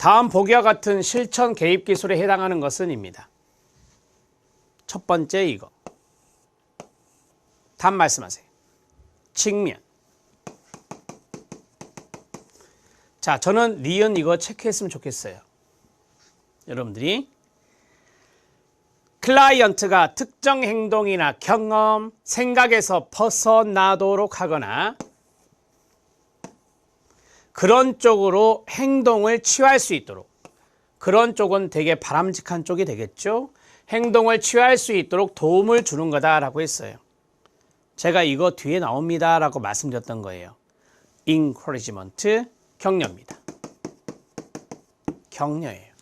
다음 보기와 같은 실천 개입 기술에 해당하는 것은 입니다. 첫 번째 이거. 답 말씀하세요. 측면. 자, 저는 니은 이거 체크했으면 좋겠어요. 여러분들이 클라이언트가 특정 행동이나 경험, 생각에서 벗어나도록 하거나 그런 쪽으로 행동을 취할 수 있도록 그런 쪽은 되게 바람직한 쪽이 되겠죠. 행동을 취할 수 있도록 도움을 주는 거다라고 했어요. 제가 이거 뒤에 나옵니다라고 말씀드렸던 거예요. encouragement 격려입니다. 격려예요.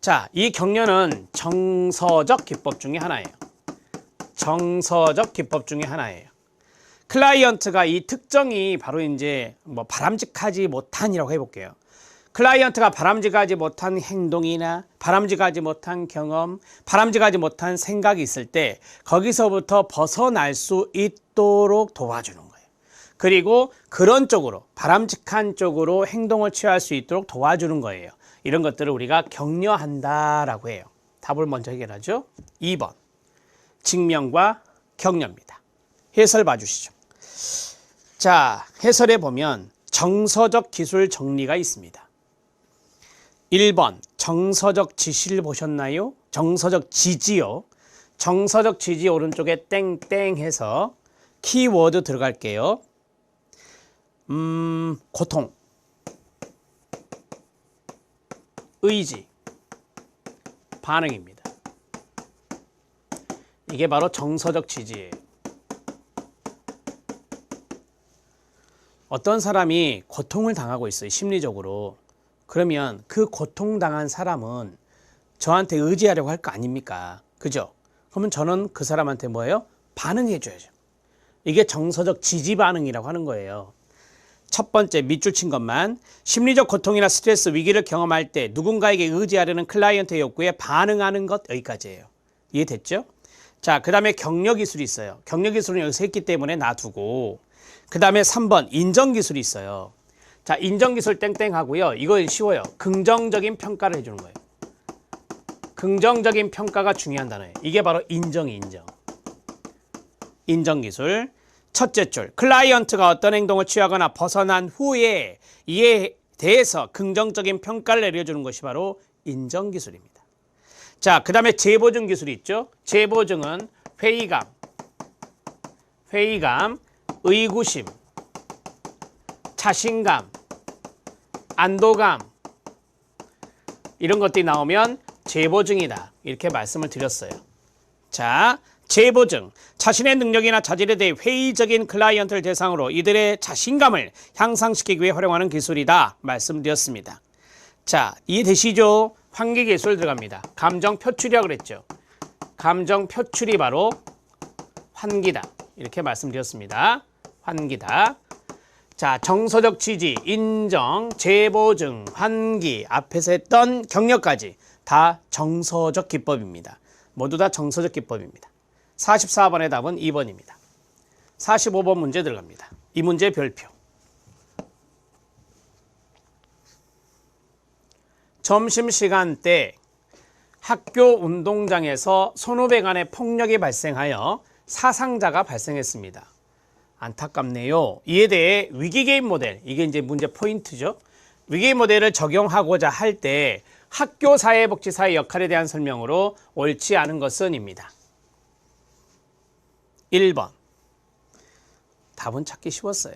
자, 이 격려는 정서적 기법 중에 하나예요. 정서적 기법 중에 하나예요. 클라이언트가 이 특정이 바로 이제 뭐 바람직하지 못한이라고 해볼게요. 클라이언트가 바람직하지 못한 행동이나 바람직하지 못한 경험, 바람직하지 못한 생각이 있을 때 거기서부터 벗어날 수 있도록 도와주는 거예요. 그리고 그런 쪽으로 바람직한 쪽으로 행동을 취할 수 있도록 도와주는 거예요. 이런 것들을 우리가 격려한다라고 해요. 답을 먼저 해결하죠. 2번 직명과 격려입니다. 해설 봐주시죠. 자, 해설에 보면 정서적 기술 정리가 있습니다. 1번 정서적 지시를 보셨나요? 정서적 지지요. 정서적 지지 오른쪽에 땡땡 해서 키워드 들어갈게요. 음, 고통, 의지, 반응입니다. 이게 바로 정서적 지지예요. 어떤 사람이 고통을 당하고 있어요. 심리적으로. 그러면 그 고통당한 사람은 저한테 의지하려고 할 거 아닙니까? 그죠? 그러면 저는 그 사람한테 뭐예요? 반응해 줘야죠. 이게 정서적 지지 반응이라고 하는 거예요. 첫 번째 밑줄 친 것만 심리적 고통이나 스트레스 위기를 경험할 때 누군가에게 의지하려는 클라이언트의 욕구에 반응하는 것 여기까지예요. 이해됐죠? 자, 그 다음에 격려 기술이 있어요. 격려 기술은 여기서 했기 때문에 놔두고 그 다음에 3번 인정 기술이 있어요. 자, 인정 기술 땡땡 하고요. 이거 쉬워요. 긍정적인 평가를 해주는 거예요. 긍정적인 평가가 중요한 단어예요. 이게 바로 인정, 인정. 인정 기술. 첫째 줄. 클라이언트가 어떤 행동을 취하거나 벗어난 후에 이에 대해서 긍정적인 평가를 내려주는 것이 바로 인정 기술입니다. 자, 그 다음에 재보증 기술이 있죠. 재보증은 회의감, 회의감, 의구심, 자신감, 안도감 이런 것들이 나오면 재보증이다 이렇게 말씀을 드렸어요. 자, 재보증 자신의 능력이나 자질에 대해 회의적인 클라이언트를 대상으로 이들의 자신감을 향상시키기 위해 활용하는 기술이다 말씀드렸습니다. 자, 이해되시죠? 환기 기술 들어갑니다. 감정 표출이라고 그랬죠. 감정 표출이 바로 환기다 이렇게 말씀드렸습니다. 환기다. 자, 정서적 지지, 인정, 재보증, 환기, 앞에서 했던 격려까지 다 정서적 기법입니다. 모두 다 정서적 기법입니다. 44번의 답은 2번입니다. 45번 문제 들어갑니다. 이 문제 별표. 점심시간 때 학교 운동장에서 선후배 간의 폭력이 발생하여 사상자가 발생했습니다. 안타깝네요. 이에 대해 위기개입 모델, 이게 이제 문제 포인트죠. 위기개입 모델을 적용하고자 할 때 학교 사회복지사의 역할에 대한 설명으로 옳지 않은 것은입니다. 1번. 답은 찾기 쉬웠어요.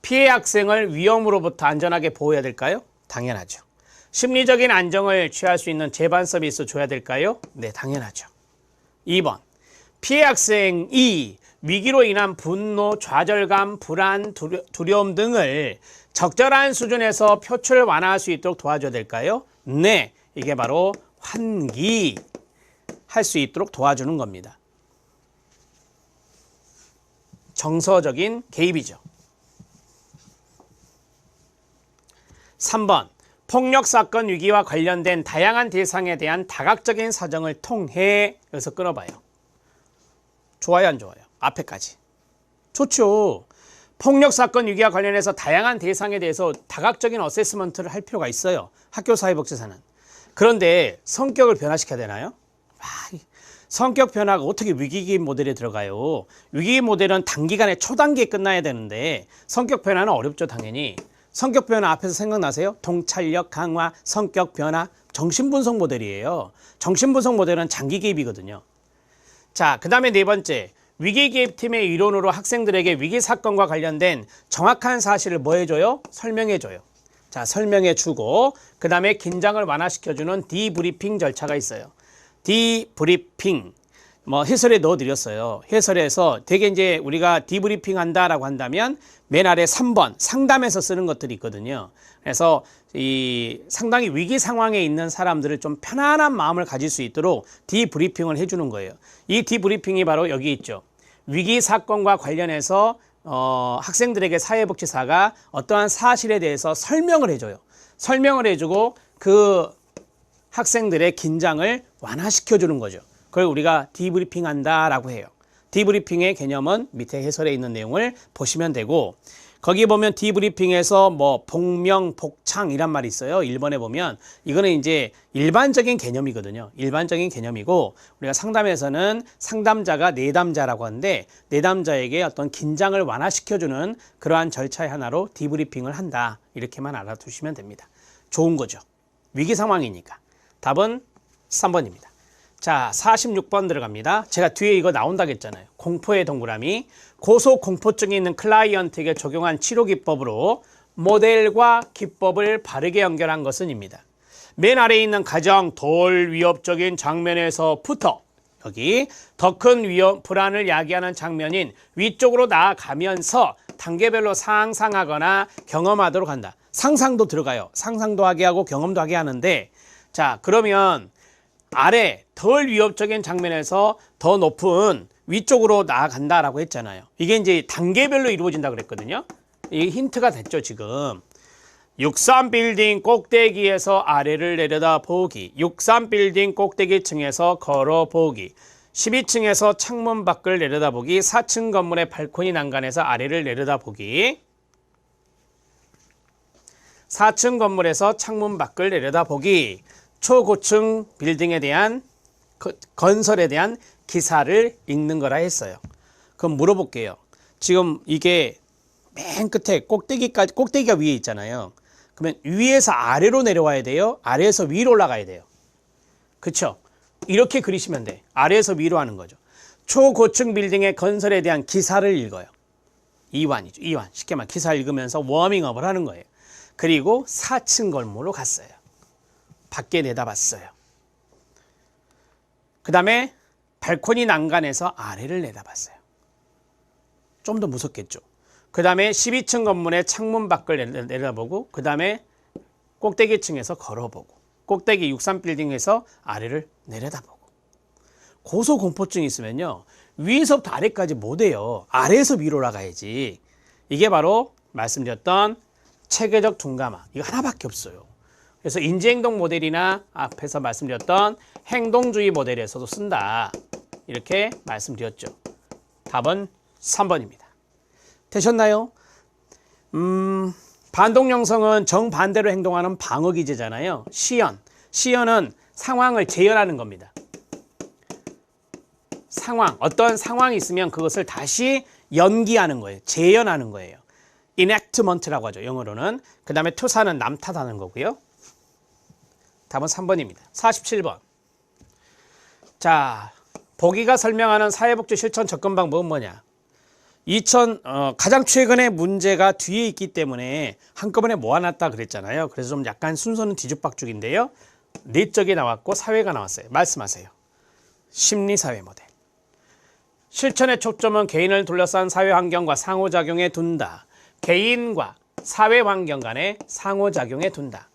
피해 학생을 위험으로부터 안전하게 보호해야 될까요? 당연하죠. 심리적인 안정을 취할 수 있는 재반 서비스 줘야 될까요? 네, 당연하죠. 2번. 피해 학생이 위기로 인한 분노, 좌절감, 불안, 두려 움 등을 적절한 수준에서 표출 완화할 수 있도록 도와줘야 될까요? 네, 이게 바로 환기 할 수 있도록 도와주는 겁니다. 정서적인 개입이죠. 3번 폭력 사건 위기와 관련된 다양한 대상에 대한 다각적인 사정을 통해 여기서 끊어봐요. 좋아요 안 좋아요? 앞에까지. 좋죠. 폭력 사건 위기와 관련해서 다양한 대상에 대해서 다각적인 어세스먼트를 할 필요가 있어요. 학교 사회복지사는. 그런데 성격을 변화시켜야 되나요? 아, 이 성격 변화가 어떻게 위기기 모델에 들어가요? 위기기 모델은 단기간에 초단기에 끝나야 되는데 성격 변화는 어렵죠, 당연히. 성격 변화 앞에서 생각나세요? 통찰력 강화, 성격 변화, 정신분석 모델이에요. 정신분석 모델은 장기 개입이거든요. 자, 그 다음에 네 번째. 위기 개입팀의 이론으로 학생들에게 위기 사건과 관련된 정확한 사실을 뭐 해줘요? 설명해줘요. 자, 설명해주고, 그 다음에 긴장을 완화시켜주는 디브리핑 절차가 있어요. 디브리핑. 뭐 해설에 넣어드렸어요. 해설에서 되게 이제 우리가 디브리핑 한다라고 한다면 맨 아래 3번 상담에서 쓰는 것들이 있거든요. 그래서 이 상당히 위기 상황에 있는 사람들을 좀 편안한 마음을 가질 수 있도록 디브리핑을 해주는 거예요. 이 디브리핑이 바로 여기 있죠. 위기 사건과 관련해서 어, 학생들에게 사회복지사가 어떠한 사실에 대해서 설명을 해줘요. 설명을 해주고 그 학생들의 긴장을 완화시켜 주는 거죠. 그걸 우리가 디브리핑 한다라고 해요. 디브리핑의 개념은 밑에 해설에 있는 내용을 보시면 되고 거기 보면 디브리핑에서 뭐 복명, 복창 이란 말이 있어요. 1번에 보면 이거는 이제 일반적인 개념이거든요. 일반적인 개념이고 우리가 상담에서는 상담자가 내담자라고 하는데 내담자에게 어떤 긴장을 완화시켜주는 그러한 절차의 하나로 디브리핑을 한다. 이렇게만 알아두시면 됩니다. 좋은 거죠. 위기 상황이니까. 답은 3번입니다. 자, 46번 들어갑니다. 제가 뒤에 이거 나온다고 했잖아요. 공포의 동그라미. 고소 공포증이 있는 클라이언트에게 적용한 치료 기법으로 모델과 기법을 바르게 연결한 것은 입니다. 맨 아래에 있는 가장 덜 위협적인 장면에서부터 여기 더 큰 위험 불안을 야기하는 장면인 위쪽으로 나아가면서 단계별로 상상하거나 경험하도록 한다. 상상도 들어가요. 상상도 하게 하고 경험도 하게 하는데 자 그러면 아래 덜 위협적인 장면에서 더 높은 위쪽으로 나아간다라고 했잖아요. 이게 이제 단계별로 이루어진다 그랬거든요. 이게 힌트가 됐죠, 지금. 63 빌딩 꼭대기에서 아래를 내려다 보기. 63 빌딩 꼭대기층에서 걸어 보기. 12층에서 창문 밖을 내려다 보기. 4층 건물의 발코니 난간에서 아래를 내려다 보기. 4층 건물에서 창문 밖을 내려다 보기. 초고층 빌딩에 대한 거- 건설에 대한 기사를 읽는 거라 했어요. 그럼 물어볼게요. 지금 이게 맨 끝에 꼭대기까지 꼭대기가 위에 있잖아요. 그러면 위에서 아래로 내려와야 돼요. 아래에서 위로 올라가야 돼요. 그렇죠? 이렇게 그리시면 돼. 아래에서 위로 하는 거죠. 초고층 빌딩의 건설에 대한 기사를 읽어요. 이완이죠. 이완. 쉽게 말 기사 읽으면서 워밍업을 하는 거예요. 그리고 4층 건물로 갔어요. 밖에 내다봤어요. 그 다음에 발코니 난간에서 아래를 내다봤어요. 좀 더 무섭겠죠. 그 다음에 12층 건물의 창문 밖을 내려다보고 그 다음에 꼭대기층에서 걸어보고 꼭대기 63빌딩에서 아래를 내려다보고 고소공포증이 있으면요 위에서부터 아래까지 못해요 아래에서 위로 올라가야지 이게 바로 말씀드렸던 체계적 둔감화 이거 하나밖에 없어요 그래서 인지행동 모델이나 앞에서 말씀드렸던 행동주의 모델에서도 쓴다 이렇게 말씀드렸죠 답은 3번입니다 되셨나요? 음, 반동영성은 정반대로 행동하는 방어기제잖아요. 시연. 시연은 상황을 재현하는 겁니다. 상황, 어떤 상황이 있으면 그것을 다시 연기하는 거예요. 재현하는 거예요. enactment라고 하죠. 영어로는. 그 다음에 투사는 남탓하는 거고요. 답은 3번입니다. 47번. 자, 보기가 설명하는 사회복지 실천 접근 방법은 뭐냐? 2000 어, 가장 최근에 문제가 뒤에 있기 때문에 한꺼번에 모아놨다 그랬잖아요. 그래서 좀 약간 순서는 뒤죽박죽인데요. 내적이 나왔고 사회가 나왔어요. 말씀하세요. 심리사회 모델. 실천의 초점은 개인을 둘러싼 사회 환경과 상호작용에 둔다. 개인과 사회 환경 간의 상호작용에 둔다.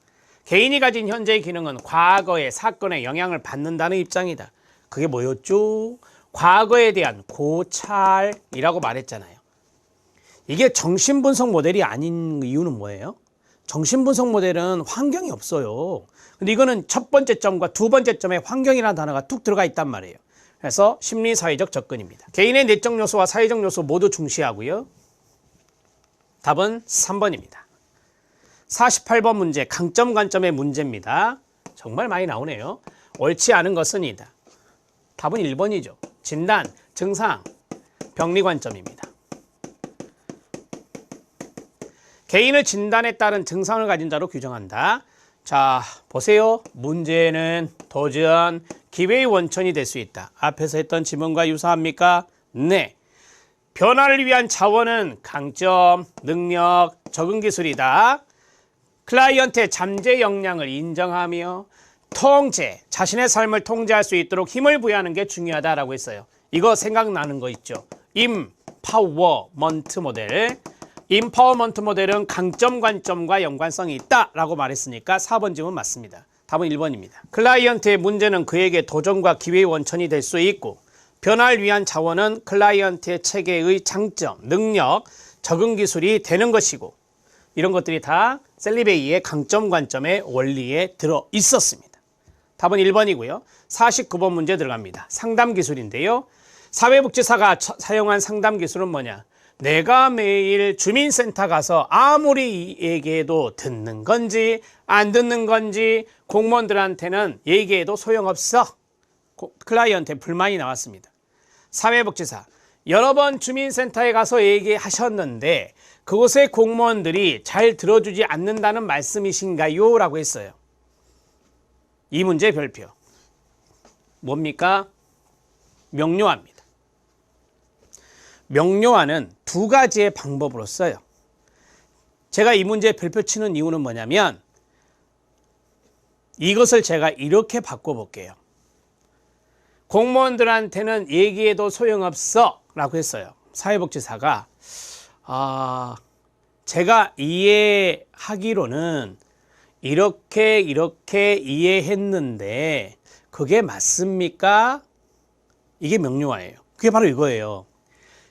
개인이 가진 현재의 기능은 과거의 사건에 영향을 받는다는 입장이다. 그게 뭐였죠? 과거에 대한 고찰이라고 말했잖아요. 이게 정신분석 모델이 아닌 이유는 뭐예요? 정신분석 모델은 환경이 없어요. 근데 이거는 첫 번째 점과 두 번째 점에 환경이라는 단어가 툭 들어가 있단 말이에요. 그래서 심리사회적 접근입니다. 개인의 내적 요소와 사회적 요소 모두 중시하고요. 답은 3번입니다. 48번 문제 강점 관점의 문제입니다. 정말 많이 나오네요. 옳지 않은 것은 이다. 답은 1번이죠. 진단, 증상, 병리 관점입니다. 개인을 진단에 따른 증상을 가진 자로 규정한다. 자, 보세요. 문제는 도전, 기회의 원천이 될 수 있다. 앞에서 했던 지문과 유사합니까? 네. 변화를 위한 자원은 강점, 능력, 적응 기술이다. 클라이언트의 잠재 역량을 인정하며 통제, 자신의 삶을 통제할 수 있도록 힘을 부여하는 게 중요하다라고 했어요. 이거 생각나는 거 있죠. 임파워먼트 모델. 임파워먼트 모델은 강점 관점과 연관성이 있다라고 말했으니까 4번 질문 맞습니다. 답은 1번입니다. 클라이언트의 문제는 그에게 도전과 기회의 원천이 될 수 있고 변화를 위한 자원은 클라이언트의 체계의 장점, 능력, 적응 기술이 되는 것이고 이런 것들이 다 셀리베이의 강점 관점의 원리에 들어 있었습니다. 답은 1번이고요. 49번 문제 들어갑니다. 상담 기술인데요. 사회복지사가 처- 사용한 상담 기술은 뭐냐? 내가 매일 주민센터 가서 아무리 얘기해도 듣는 건지 안 듣는 건지 공무원들한테는 얘기해도 소용없어. 고- 클라이언트에 불만이 나왔습니다. 사회복지사 여러 번 주민센터에 가서 얘기하셨는데 그곳의 공무원들이 잘 들어주지 않는다는 말씀이신가요? 라고 했어요. 이 문제 별표. 뭡니까? 명료합니다. 명료화는 두 가지의 방법으로 써요. 제가 이 문제 별표 치는 이유는 뭐냐면 이것을 제가 이렇게 바꿔볼게요. 공무원들한테는 얘기해도 소용없어 라고 했어요. 사회복지사가 아, 제가 이해하기로는 이렇게 이렇게 이해했는데 그게 맞습니까? 이게 명료화예요. 그게 바로 이거예요.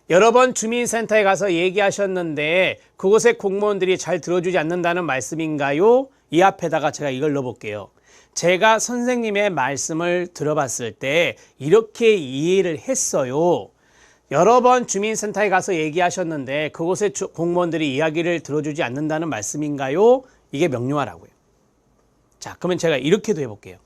여러 번 주민센터에 가서 얘기하셨는데 그곳의 공무원들이 잘 들어주지 않는다는 말씀인가요? 이 앞에다가 제가 이걸 넣어볼게요. 제가 선생님의 말씀을 들어봤을 때 이렇게 이해를 했어요. 여러 번 주민센터에 가서 얘기하셨는데 그곳의 주- 공무원들이 이야기를 들어주지 않는다는 말씀인가요? 이게 명료하라고요. 자, 그러면 제가 이렇게도 해볼게요.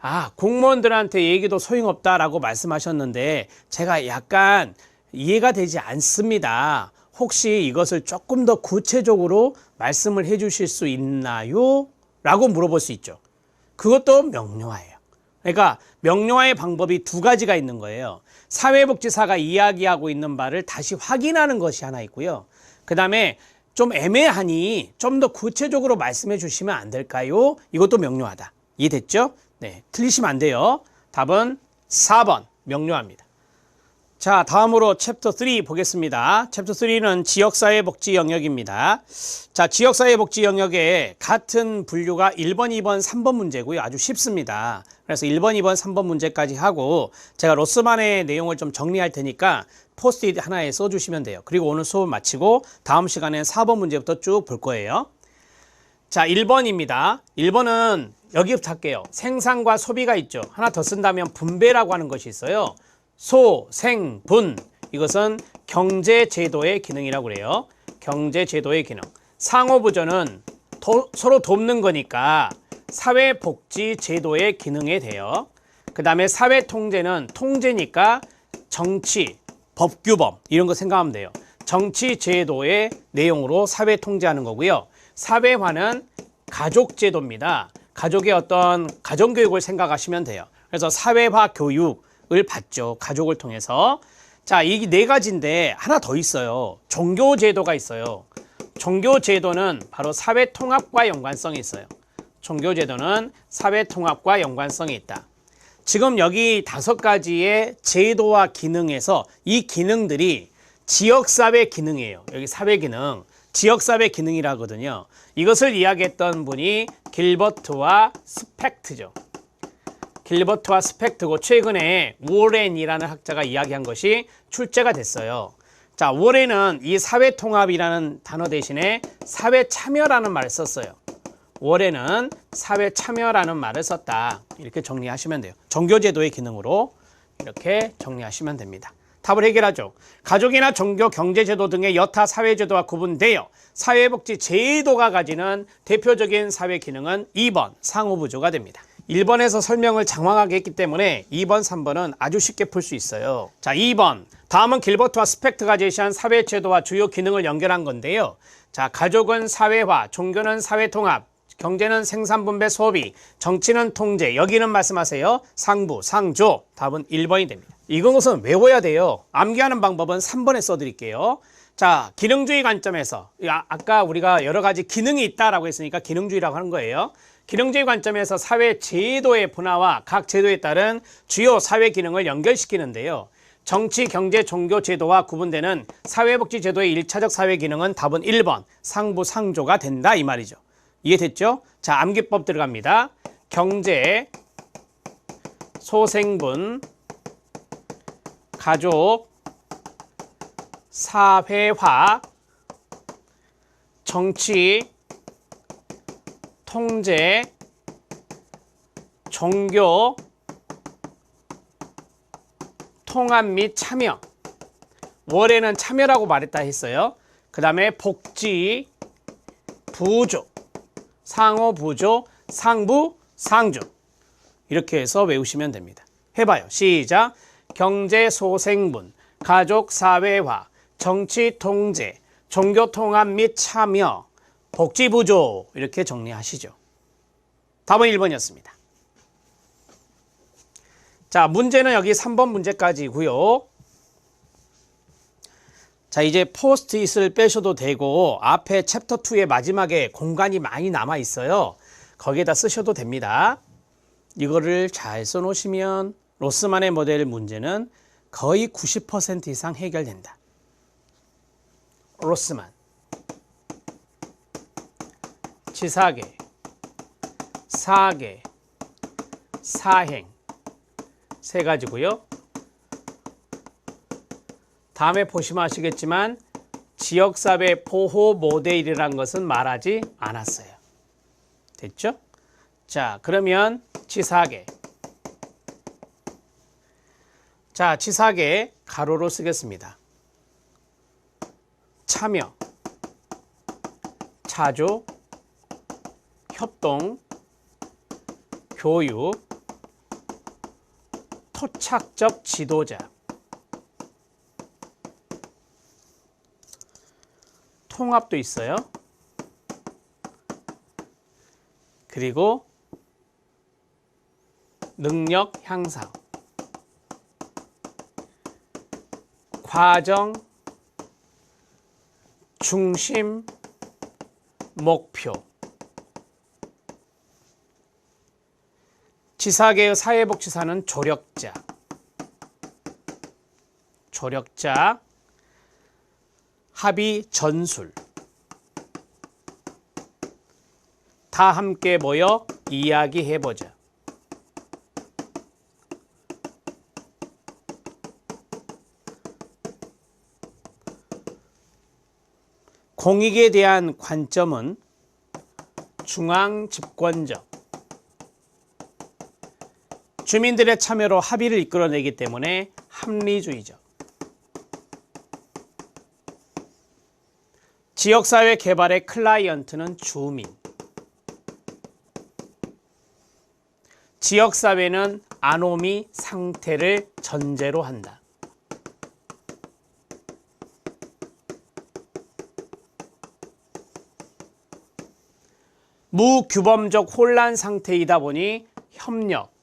아, 공무원들한테 얘기도 소용없다라고 말씀하셨는데 제가 약간 이해가 되지 않습니다. 혹시 이것을 조금 더 구체적으로 말씀을 해 주실 수 있나요? 라고 물어볼 수 있죠. 그것도 명료화예요. 그러니까 명료화의 방법이 두 가지가 있는 거예요. 사회복지사가 이야기하고 있는 바를 다시 확인하는 것이 하나 있고요. 그 다음에 좀 애매하니 좀 더 구체적으로 말씀해 주시면 안 될까요? 이것도 명료하다. 이해됐죠? 네. 틀리시면 안 돼요. 답은 4번. 명료합니다. 자, 다음으로 챕터 3 보겠습니다. 챕터 3는 지역사회 복지 영역입니다. 자, 지역사회 복지 영역에 같은 분류가 1번, 2번, 3번 문제고요. 아주 쉽습니다. 그래서 1번, 2번, 3번 문제까지 하고 제가 로스만의 내용을 좀 정리할 테니까 포스트잇 하나에 써주시면 돼요. 그리고 오늘 수업 마치고 다음 시간엔 4번 문제부터 쭉 볼 거예요. 자, 1번입니다. 1번은 여기부터 할게요. 생산과 소비가 있죠. 하나 더 쓴다면 분배라고 하는 것이 있어요. 소, 생, 분. 이것은 경제 제도의 기능이라고 그래요. 경제 제도의 기능. 상호부전은 도- 서로 돕는 거니까 사회복지 제도의 기능에 돼요. 그 다음에 사회통제는 통제니까 정치, 법규범 이런 거 생각하면 돼요. 정치 제도의 내용으로 사회 통제하는 거고요. 사회화는 가족 제도입니다. 가족의 어떤 가정 교육을 생각하시면 돼요. 그래서 사회화 교육을 받죠. 가족을 통해서. 자, 이네 가지인데 하나 더 있어요. 종교 제도가 있어요. 종교 제도는 바로 사회 통합과 연관성이 있어요. 종교 제도는 사회 통합과 연관성이 있다. 지금 여기 다섯 가지의 제도와 기능에서 이 기능들이 지역사회 기능이에요. 여기 사회 기능, 지역사회 기능이라거든요. 이것을 이야기했던 분이 길버트와 스펙트죠. 길버트와 스펙트고 최근에 워렌이라는 학자가 이야기한 것이 출제가 됐어요. 자, 워렌은 이 사회 통합이라는 단어 대신에 사회 참여라는 말을 썼어요. 월에는 사회 참여라는 말을 썼다. 이렇게 정리하시면 돼요. 종교제도의 기능으로 이렇게 정리하시면 됩니다. 답을 해결하죠. 가족이나 종교, 경제제도 등의 여타 사회제도와 구분되어 사회복지 제도가 가지는 대표적인 사회 기능은 2번 상호부조가 됩니다. 1번에서 설명을 장황하게 했기 때문에 2번, 3번은 아주 쉽게 풀 수 있어요. 자, 2번. 다음은 길버트와 스펙트가 제시한 사회 제도와 주요 기능을 연결한 건데요. 자, 가족은 사회화, 종교는 사회통합, 경제는 생산분배 소비, 정치는 통제, 여기는 말씀하세요. 상부, 상조. 답은 1번이 됩니다. 이것은 외워야 돼요. 암기하는 방법은 3번에 써드릴게요. 자, 기능주의 관점에서 아, 아까 우리가 여러 가지 기능이 있다라고 했으니까 기능주의라고 하는 거예요. 기능주의 관점에서 사회 제도의 분화와 각 제도에 따른 주요 사회 기능을 연결시키는데요. 정치, 경제, 종교 제도와 구분되는 사회복지 제도의 일차적 사회 기능은 답은 1번 상부 상조가 된다 이 말이죠. 이해됐죠? 자, 암기법 들어갑니다. 경제, 소생분, 가족, 사회화, 정치, 통제, 종교, 통합 및 참여. 월에는 참여라고 말했다 했어요. 그 다음에 복지, 부조, 상호 부조, 상부, 상조. 이렇게 해서 외우시면 됩니다. 해봐요. 시작. 경제 소생분, 가족 사회화, 정치 통제, 종교 통합 및 참여, 복지 부조 이렇게 정리하시죠. 답은 1번이었습니다. 자, 문제는 여기 3번 문제까지고요. 자, 이제 포스트잇을 빼셔도 되고 앞에 챕터 2의 마지막에 공간이 많이 남아 있어요. 거기에다 쓰셔도 됩니다. 이거를 잘 써놓으시면 로스만의 모델 문제는 거의 90% 이상 해결된다. 로스만. 치사계, 사계, 사행 세 가지고요. 다음에 보시면 아시겠지만 지역사회 보호 모델이라는 것은 말하지 않았어요. 됐죠? 자, 그러면 치사계. 자, 치사계 가로로 쓰겠습니다. 참여, 차조, 협동, 교육, 토착적 지도자, 통합도 있어요. 그리고 능력 향상, 과정, 중심, 목표. 지사계의 사회복지사는 조력자, 조력자, 합의 전술. 다 함께 모여 이야기해보자. 공익에 대한 관점은 중앙 집권적. 주민들의 참여로 합의를 이끌어내기 때문에 합리주의적. 지역사회 개발의 클라이언트는 주민. 지역사회는 아노미 상태를 전제로 한다. 무규범적 혼란 상태이다 보니 협력,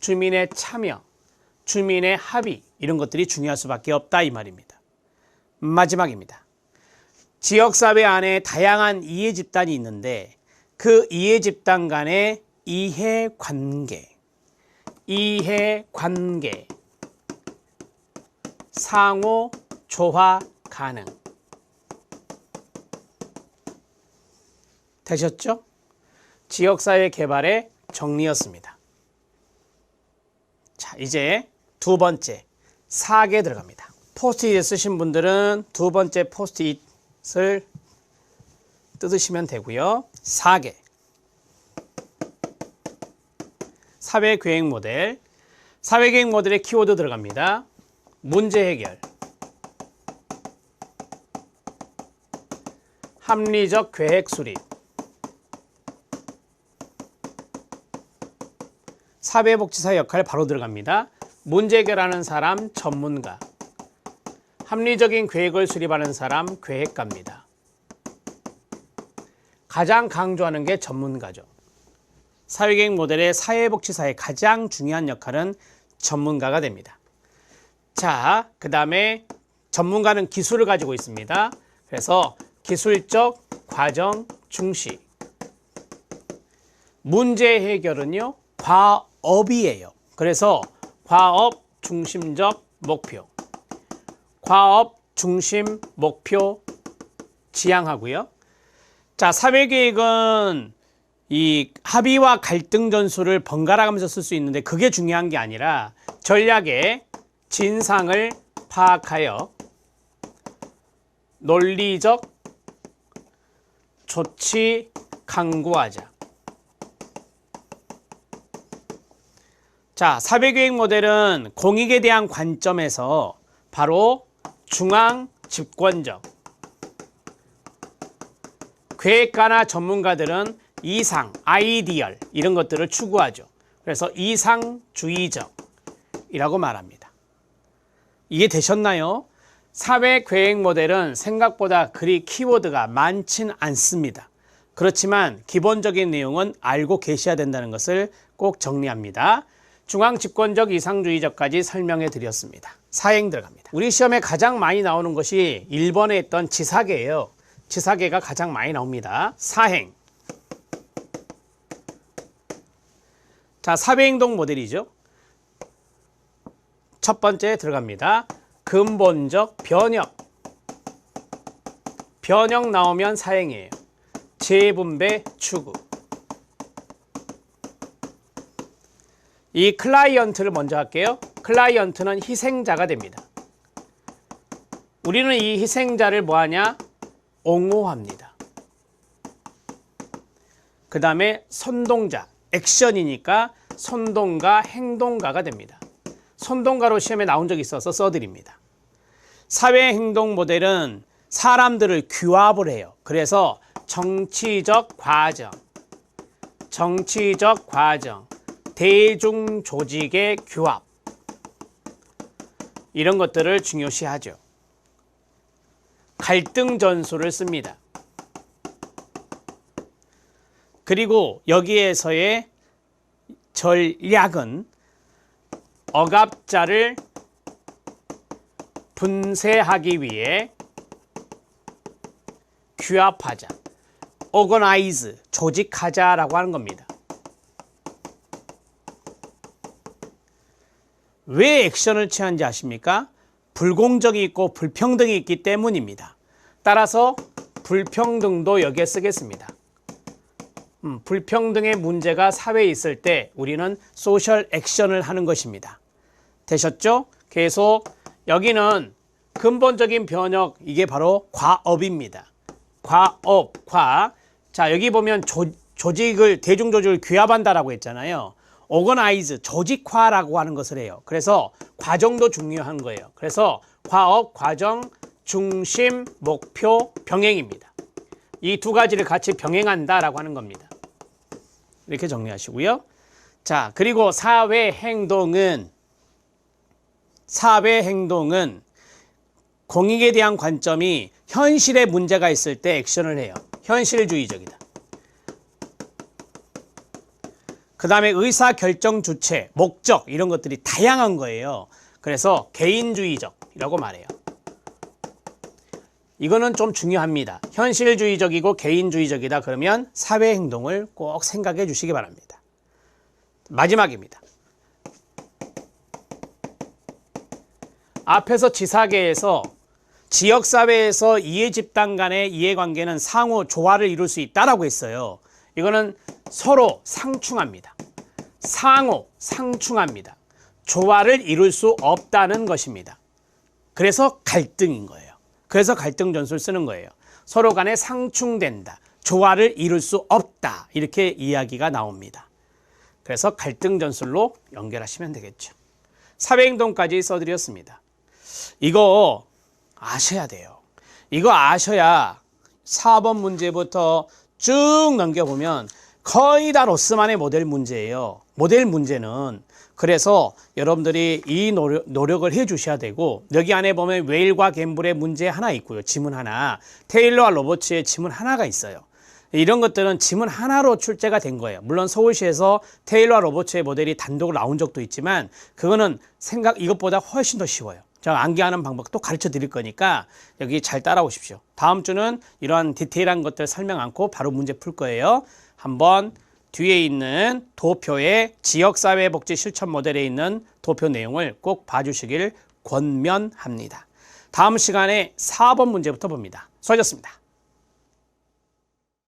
주민의 참여, 주민의 합의 이런 것들이 중요할 수밖에 없다 이 말입니다. 마지막입니다. 지역사회 안에 다양한 이해 집단이 있는데 그 이해 집단 간의 이해 관계, 이해 관계, 상호 조화 가능. 되셨죠? 지역사회 개발의 정리였습니다. 자, 이제 두 번째 사계 들어갑니다. 포스트잇 쓰신 분들은 두 번째 포스트잇을 뜯으시면 되고요. 사계 사회계획 모델 사회계획 모델의 키워드 들어갑니다. 문제 해결. 합리적 계획 수립. 사회복지사 역할 바로 들어갑니다. 문제 해결하는 사람 전문가. 합리적인 계획을 수립하는 사람 계획가입니다. 가장 강조하는 게 전문가죠. 사회계획 모델의 사회복지사의 가장 중요한 역할은 전문가가 됩니다. 자, 그 다음에 전문가는 기술을 가지고 있습니다. 그래서 기술적 과정 중시. 문제 해결은요, 과 업이에요. 그래서 과업 중심적 목표. 과업 중심 목표 지향하고요. 자, 사회계획은 이 합의와 갈등 전술을 번갈아 가면서 쓸 수 있는데 그게 중요한 게 아니라 전략의 진상을 파악하여 논리적 조치 강구하자. 자, 사회계획 모델은 공익에 대한 관점에서 바로 중앙 집권적 계획가나 전문가들은 이상, 아이디얼 이런 것들을 추구하죠. 그래서 이상주의적이라고 말합니다. 이해 되셨나요? 사회 계획 모델은 생각보다 그리 키워드가 많진 않습니다. 그렇지만 기본적인 내용은 알고 계셔야 된다는 것을 꼭 정리합니다. 중앙 집권적 이상주의적까지 설명해 드렸습니다. 사행 들어갑니다. 우리 시험에 가장 많이 나오는 것이 1번에 있던 지사계예요. 지사계가 가장 많이 나옵니다. 사행. 자, 사회행동 모델이죠. 첫 번째 들어갑니다. 근본적 변형. 변형 나오면 사행이에요. 재분배 추구. 이 클라이언트를 먼저 할게요. 클라이언트는 희생자가 됩니다. 우리는 이 희생자를 뭐하냐? 옹호합니다. 그 다음에 선동자, 액션이니까 선동가, 행동가가 됩니다. 선동가로 시험에 나온 적이 있어서 써드립니다. 사회행동 모델은 사람들을 규합을 해요. 그래서 정치적 과정, 정치적 과정, 대중 조직의 규합 이런 것들을 중요시하죠. 갈등 전술을 씁니다. 그리고 여기에서의 전략은 억압자를 분쇄하기 위해 규합하자, organize, 조직하자라고 하는 겁니다. 왜 액션을 취한지 아십니까? 불공정이 있고 불평등이 있기 때문입니다. 따라서 불평등도 여기에 쓰겠습니다. 음, 불평등의 문제가 사회에 있을 때 우리는 소셜 액션을 하는 것입니다. 되셨죠? 계속 여기는 근본적인 변혁 이게 바로 과업입니다. 과업, 과. 자, 여기 보면 조, 조직을 대중 조직을 규합한다라고 했잖아요. 오거나이즈 조직화라고 하는 것을 해요. 그래서 과정도 중요한 거예요. 그래서 과업, 과정, 중심, 목표, 병행입니다. 이 두 가지를 같이 병행한다라고 하는 겁니다. 이렇게 정리하시고요. 자, 그리고 사회 행동은 사회 행동은 공익에 대한 관점이 현실에 문제가 있을 때 액션을 해요. 현실주의적이다. 그 다음에 의사 결정 주체, 목적 이런 것들이 다양한 거예요. 그래서 개인주의적이라고 말해요. 이거는 좀 중요합니다. 현실주의적이고 개인주의적이다 그러면 사회 행동을 꼭 생각해 주시기 바랍니다. 마지막입니다. 앞에서 지사계에서 지역사회에서 이해집단 간의 이해관계는 상호 조화를 이룰 수 있다라고 했어요. 이거는 서로 상충합니다. 상호, 상충합니다. 조화를 이룰 수 없다는 것입니다. 그래서 갈등인 거예요. 그래서 갈등 전술 쓰는 거예요. 서로 간에 상충된다. 조화를 이룰 수 없다. 이렇게 이야기가 나옵니다. 그래서 갈등 전술로 연결하시면 되겠죠. 사회행동까지 써드렸습니다. 이거 아셔야 돼요. 이거 아셔야 4번 문제부터 쭉 넘겨보면 거의 다 로스만의 모델 문제예요. 모델 문제는 그래서 여러분들이 이 노력, 노력 을 해 주셔야 되고 여기 안에 보면 웨일과 갬블의 문제 하나 있고요. 지문 하나. 테일러와 로버츠의 지문 하나가 있어요. 이런 것들은 지문 하나로 출제가 된 거예요. 물론 서울시에서 테일러와 로버츠의 모델이 단독으로 나온 적도 있지만 그거는 생각 이것보다 훨씬 더 쉬워요. 제가 암기하는 방법 또 가르쳐 드릴 거니까 여기 잘 따라오십시오. 다음 주는 이러한 디테일한 것들 설명 않고 바로 문제 풀 거예요. 한번 뒤에 있는 도표의 지역사회복지 실천 모델에 있는 도표 내용을 꼭 봐주시길 권면합니다. 다음 시간에 4번 문제부터 봅니다. 수고하셨습니다.